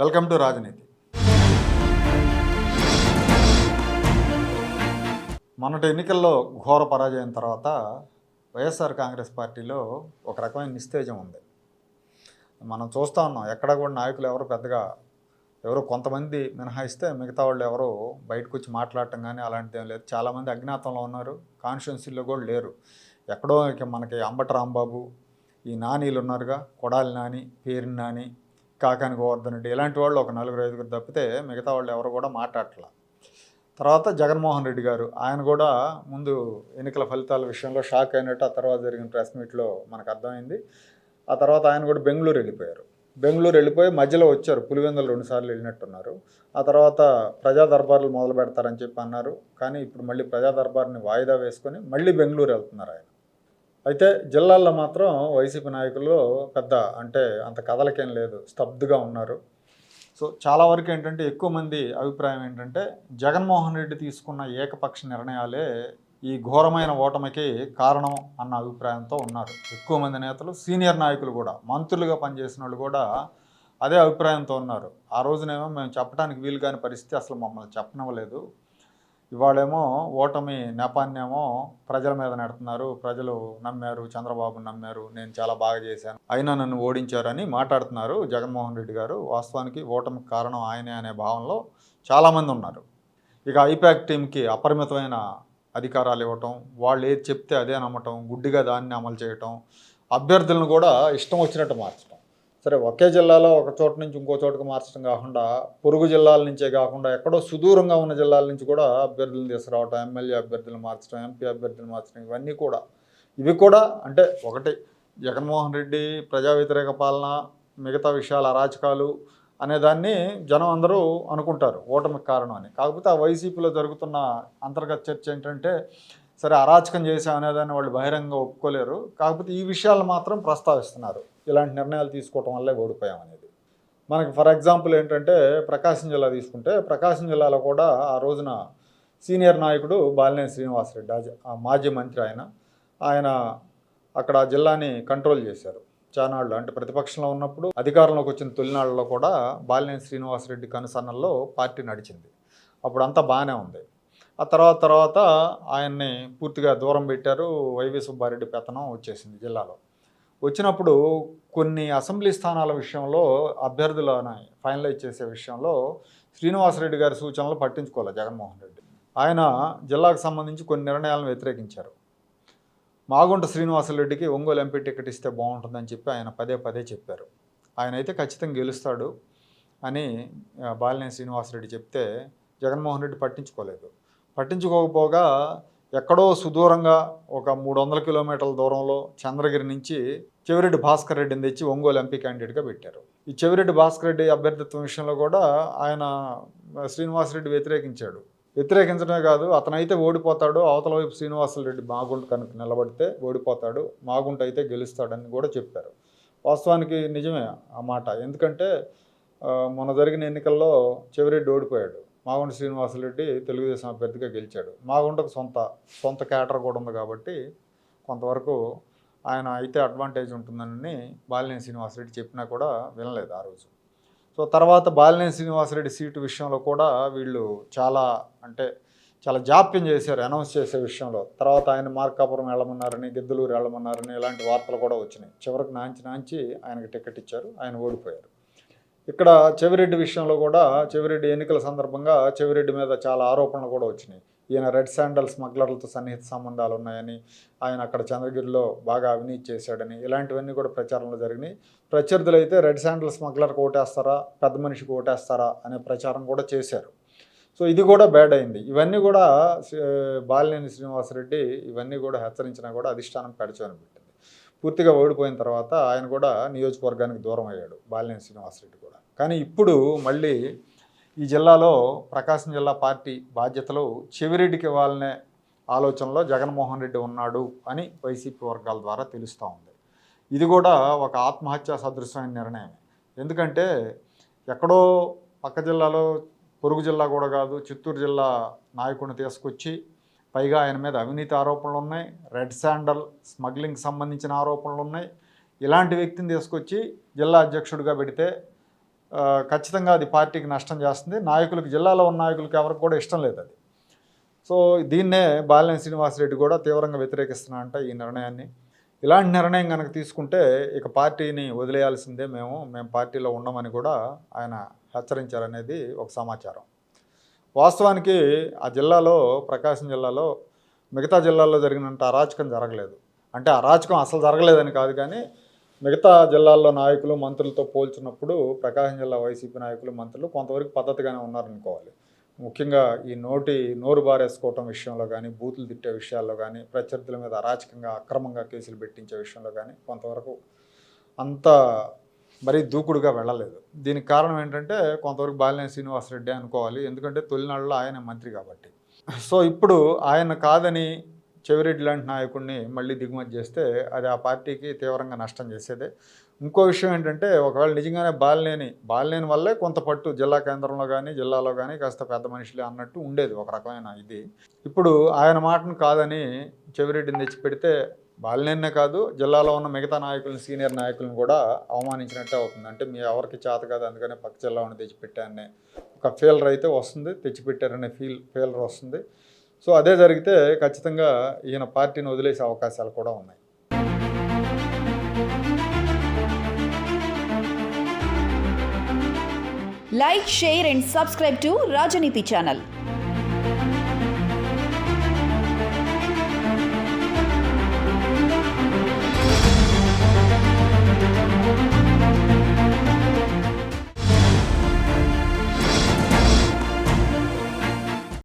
Welcome to రాజనీతి. మొన్నటి ఎన్నికల్లో ఘోర పరాజయం తర్వాత వైఎస్ఆర్ కాంగ్రెస్ పార్టీలో ఒక రకమైన నిస్తేజం ఉంది. మనం చూస్తూ ఉన్నాం ఎక్కడ కూడా నాయకులు ఎవరు పెద్దగా ఎవరో కొంతమంది మినహాయిస్తే మిగతా వాళ్ళు ఎవరు బయటకు వచ్చి మాట్లాడటం కానీ అలాంటిది ఏం లేదు. చాలామంది అజ్ఞాతంలో ఉన్నారు కాన్స్టిట్యున్సీలో కూడా లేరు. ఎక్కడో ఇక మనకి అంబట రాంబాబు ఈ నానీలు ఉన్నారుగా కొడాలి నాని పేరు నాని కాకాని గోవర్ధన్ రెడ్డి ఇలాంటి వాళ్ళు ఒక నలుగురు ఐదుగురు తప్పితే మిగతా వాళ్ళు ఎవరు కూడా మాట్లాడట్లా. తర్వాత జగన్మోహన్ రెడ్డి గారు ఆయన కూడా ముందు ఎన్నికల ఫలితాల విషయంలో షాక్ అయినట్టు ఆ తర్వాత జరిగిన ప్రెస్ మీట్లో మనకు అర్థమైంది. ఆ తర్వాత ఆయన కూడా బెంగళూరు వెళ్ళిపోయారు. బెంగళూరు వెళ్ళిపోయి మధ్యలో వచ్చారు. పులివెందులు రెండుసార్లు వెళ్ళినట్టున్నారు. ఆ తర్వాత ప్రజా దర్బార్లు మొదలు పెడతారని చెప్పి అన్నారు. కానీ ఇప్పుడు మళ్ళీ ప్రజా దర్బార్ని వాయిదా వేసుకొని మళ్ళీ బెంగళూరు వెళ్తున్నారు ఆయన. అయితే జిల్లాల్లో మాత్రం వైసీపీ నాయకులు పెద్ద అంటే అంత కదలకేం లేదు స్తబ్దుగా ఉన్నారు. సో చాలా వరకు ఏంటంటే ఎక్కువ మంది అభిప్రాయం ఏంటంటే జగన్మోహన్ రెడ్డి తీసుకున్న ఏకపక్ష నిర్ణయాలే ఈ ఘోరమైన ఓటమికి కారణం అన్న అభిప్రాయంతో ఉన్నారు. ఎక్కువ మంది నేతలు సీనియర్ నాయకులు కూడా మంత్రులుగా పనిచేసిన వాళ్ళు కూడా అదే అభిప్రాయంతో ఉన్నారు. ఆ రోజునేమో మేము చెప్పడానికి వీలు కాని పరిస్థితి అసలు మమ్మల్ని చెప్పనివ్వలేదు. ఇవాళేమో ఓటమి నెపాన్నేమో ప్రజల మీద నెడుతున్నారు ప్రజలు నమ్మారు చంద్రబాబు నమ్మారు. నేను చాలా బాగా చేశాను. అయినా నన్ను ఓడించారని మాట్లాడుతున్నారు జగన్మోహన్ రెడ్డి గారు. వాస్తవానికి ఓటమికి కారణం ఆయనే అనే భావనలో చాలామంది ఉన్నారు. ఇక ఐపాక్ టీంకి అపరిమితమైన అధికారాలు ఇవ్వటం వాళ్ళు ఏది చెప్తే అదే నమ్మటం గుడ్డిగా దాన్ని అమలు చేయటం అభ్యర్థులను కూడా ఇష్టం వచ్చినట్టు మార్చడం సరే ఒకే జిల్లాలో ఒక చోట నుంచి ఇంకో చోటుకు మార్చడం కాకుండా పొరుగు జిల్లాల నుంచే కాకుండా ఎక్కడో సుదూరంగా ఉన్న జిల్లాల నుంచి కూడా అభ్యర్థులను తీసుకురావటం ఎమ్మెల్యే అభ్యర్థులు మార్చడం ఎంపీ అభ్యర్థులు మార్చడం ఇవన్నీ కూడా. ఇవి కూడా అంటే ఒకటి జగన్మోహన్ రెడ్డి ప్రజా వ్యతిరేక పాలన మిగతా విషయాల అరాచకాలు అనేదాన్ని జనం అందరూ అనుకుంటారు. ఓటమికి కారణం అని. కాకపోతే ఆ వైసీపీలో జరుగుతున్న అంతర్గత చర్చ ఏంటంటే సరే అరాచకం చేసాం అనేదాన్ని వాళ్ళు బహిరంగంగా ఒప్పుకోలేరు. కాకపోతే ఈ విషయాలు మాత్రం ప్రస్తావిస్తున్నారు. ఇలాంటి నిర్ణయాలు తీసుకోవటం వల్లే ఓడిపోయాం అనేది. మనకి ఫర్ ఎగ్జాంపుల్ ఏంటంటే ప్రకాశం జిల్లా తీసుకుంటే ప్రకాశం జిల్లాలో కూడా ఆ రోజున సీనియర్ నాయకుడు బాలినేని శ్రీనివాసరెడ్డి మాజీ మంత్రి ఆయన ఆయన అక్కడ ఆ జిల్లాని కంట్రోల్ చేశారు. చానాళ్ళు అంటే ప్రతిపక్షంలో ఉన్నప్పుడు అధికారంలోకి వచ్చిన తొలినాళ్ళలో కూడా బాలినేని శ్రీనివాసరెడ్డి కనుసన్నల్లో పార్టీ నడిచింది. అప్పుడు అంతా బాగానే ఉంది. ఆ తర్వాత తర్వాత ఆయన్ని పూర్తిగా దూరం పెట్టారు వైవి సుబ్బారెడ్డి పెత్తనం వచ్చేసింది జిల్లాలో. వచ్చినప్పుడు కొన్ని అసెంబ్లీ స్థానాల విషయంలో అభ్యర్థులను ఫైనలైజ్ చేసే విషయంలో శ్రీనివాసరెడ్డి గారి సూచనలు పట్టించుకోవాలి జగన్మోహన్ రెడ్డి. ఆయన జిల్లాకు సంబంధించి కొన్ని నిర్ణయాలను వ్యతిరేకించారు. మాగుంట శ్రీనివాసరెడ్డికి ఒంగోలు ఎంపీ టికెట్ ఇస్తే బాగుంటుందని చెప్పి ఆయన పదే పదే చెప్పారు. ఆయన అయితే ఖచ్చితంగా గెలుస్తాడు అని బాలినేని శ్రీనివాసరెడ్డి చెప్తే జగన్మోహన్ రెడ్డి పట్టించుకోలేదు. పట్టించుకోకపోగా ఎక్కడో సుదూరంగా ఒక మూడు వందల కిలోమీటర్ల దూరంలో చంద్రగిరి నుంచి చెవిరెడ్డి భాస్కర్ రెడ్డిని తెచ్చి ఒంగోలు ఎంపీ క్యాండిడేట్గా పెట్టారు. ఈ చెవిరెడ్డి భాస్కర్ రెడ్డి అభ్యర్థిత్వం విషయంలో కూడా ఆయన శ్రీనివాసరెడ్డి వ్యతిరేకించాడు. వ్యతిరేకించడమే కాదు అతనైతే ఓడిపోతాడు అవతల వైపు శ్రీనివాసరెడ్డి మాగుంట కనుక నిలబడితే ఓడిపోతాడు మాగుంట అయితే గెలుస్తాడని కూడా చెప్పారు. వాస్తవానికి నిజమే ఆ మాట. ఎందుకంటే మొన్న జరిగిన ఎన్నికల్లో చెవిరెడ్డి ఓడిపోయాడు. మాగుంట శ్రీనివాసరెడ్డి తెలుగుదేశం అభ్యర్థిగా గెలిచాడు. మాగుంటకు సొంత సొంత క్యాటర్ కూడా ఉంది కాబట్టి కొంతవరకు ఆయన అయితే అడ్వాంటేజ్ ఉంటుందని బాలినేని శ్రీనివాసరెడ్డి చెప్పినా కూడా వినలేదు ఆ రోజు. సో తర్వాత బాలినేని శ్రీనివాసరెడ్డి సీటు విషయంలో కూడా వీళ్ళు చాలా అంటే చాలా జాప్యం చేశారు అనౌన్స్ చేసే విషయంలో. తర్వాత ఆయన మార్కాపురం వెళ్ళమన్నారని గిద్దలూరు వెళ్ళమన్నారని ఇలాంటి వార్తలు కూడా వచ్చినాయి. చివరికి నాంచి నాంచి ఆయనకి టికెట్ ఇచ్చారు ఆయన ఓడిపోయారు. ఇక్కడ చెవిరెడ్డి విషయంలో కూడా చెవిరెడ్డి ఎన్నికల సందర్భంగా చెవిరెడ్డి మీద చాలా ఆరోపణలు కూడా వచ్చినాయి. ఈయన రెడ్ శాండల్ స్మగ్లర్లతో సన్నిహిత సంబంధాలు ఉన్నాయని ఆయన అక్కడ చంద్రగిరిలో బాగా అవినీతి చేశాడని ఇలాంటివన్నీ కూడా ప్రచారంలో జరిగినాయి. ప్రత్యర్థులు అయితే రెడ్ శాండల్ స్మగ్లర్కి ఓటేస్తారా పెద్ద మనిషికి ఓటేస్తారా అనే ప్రచారం కూడా చేశారు. సో ఇది కూడా బ్యాడ్ అయింది. ఇవన్నీ కూడా బాలినేని శ్రీనివాసరెడ్డి ఇవన్నీ కూడా హెచ్చరించినా కూడా అధిష్టానం పెడచని పెట్టింది పూర్తిగా ఓడిపోయిన తర్వాత ఆయన కూడా నియోజకవర్గానికి దూరం అయ్యాడు బాలినేని శ్రీనివాసరెడ్డి కానీ ఇప్పుడు మళ్ళీ ఈ జిల్లాలో ప్రకాశం జిల్లా పార్టీ బాధ్యతలు చెవిరెడ్డికి ఇవ్వాలనే ఆలోచనలో జగన్మోహన్ రెడ్డి ఉన్నాడు అని వైసీపీ వర్గాల ద్వారా తెలుస్తూ ఉంది. ఇది కూడా ఒక ఆత్మహత్యా సదృశమైన నిర్ణయం ఎందుకంటే ఎక్కడో పక్క జిల్లాలో పొరుగు జిల్లా కూడా కాదు చిత్తూరు జిల్లా నాయకుడిని తీసుకొచ్చి పైగా ఆయన మీద అవినీతి ఆరోపణలు ఉన్నాయి రెడ్ శాండల్ స్మగ్లింగ్ సంబంధించిన ఆరోపణలు ఉన్నాయి. ఇలాంటి వ్యక్తిని తీసుకొచ్చి జిల్లా అధ్యక్షుడిగా పెడితే ఖచ్చితంగా అది పార్టీకి నష్టం చేస్తుంది. నాయకులకు జిల్లాలో ఉన్న నాయకులకు ఎవరికి కూడా ఇష్టం లేదు అది. సో దీన్నే బాలినేని శ్రీనివాసరెడ్డి కూడా తీవ్రంగా వ్యతిరేకిస్తున్నామంట ఈ నిర్ణయాన్ని. ఇలాంటి నిర్ణయం కనుక తీసుకుంటే ఇక పార్టీని వదిలేయాల్సిందే మేము మేము పార్టీలో ఉండమని కూడా ఆయన హెచ్చరించారనేది ఒక సమాచారం. వాస్తవానికి ఆ జిల్లాలో ప్రకాశం జిల్లాలో మిగతా జిల్లాల్లో జరిగినంత అరాచకం జరగలేదు. అంటే అరాచకం అసలు జరగలేదని కాదు కానీ మిగతా జిల్లాల్లో నాయకులు మంత్రులతో పోల్చినప్పుడు ప్రకాశం జిల్లా వైసీపీ నాయకులు మంత్రులు కొంతవరకు పద్ధతిగానే ఉన్నారనుకోవాలి. ముఖ్యంగా ఈ నోటి నోరు బారేసుకోవటం విషయంలో కానీ బూతులు తిట్టే విషయాల్లో కానీ ప్రత్యర్థుల మీద అరాచకంగా అక్రమంగా కేసులు పెట్టించే విషయంలో కానీ కొంతవరకు అంత మరీ దూకుడుగా వెళ్ళలేదు. దీనికి కారణం ఏంటంటే కొంతవరకు బాలినేని శ్రీనివాసరెడ్డి అనుకోవాలి. ఎందుకంటే తొలినాళ్ళలో ఆయన మంత్రి కాబట్టి. సో ఇప్పుడు ఆయన కాదని చెవిరెడ్డి లాంటి నాయకుడిని మళ్ళీ దిగుమతి చేస్తే అది ఆ పార్టీకి తీవ్రంగా నష్టం చేసేదే. ఇంకో విషయం ఏంటంటే ఒకవేళ నిజంగానే బాలినేని బాలినేని వల్లే కొంత పట్టు జిల్లా కేంద్రంలో కానీ జిల్లాలో కానీ కాస్త పెద్ద మనుషులే అన్నట్టు ఉండేది ఒక రకమైన ఇది. ఇప్పుడు ఆయన మాటను కాదని చెవిరెడ్డిని తెచ్చి పెడితే బాలినేనే కాదు జిల్లాలో ఉన్న మిగతా నాయకులను సీనియర్ నాయకులను కూడా అవమానించినట్టే అవుతుంది. అంటే మీ ఎవరికి చేత కాదు అందుకనే పక్క జిల్లా వాడిని తెచ్చిపెట్టానే ఒక ఫీలర్ అయితే వస్తుంది తెచ్చిపెట్టారనే ఫీల్ ఫీలర్ వస్తుంది. సో అదే జరిగితే ఖచ్చితంగా ఈయన పార్టీని వదిలేసే అవకాశాలు కూడా ఉన్నాయి. Like share and subscribe to Rajaneeti channel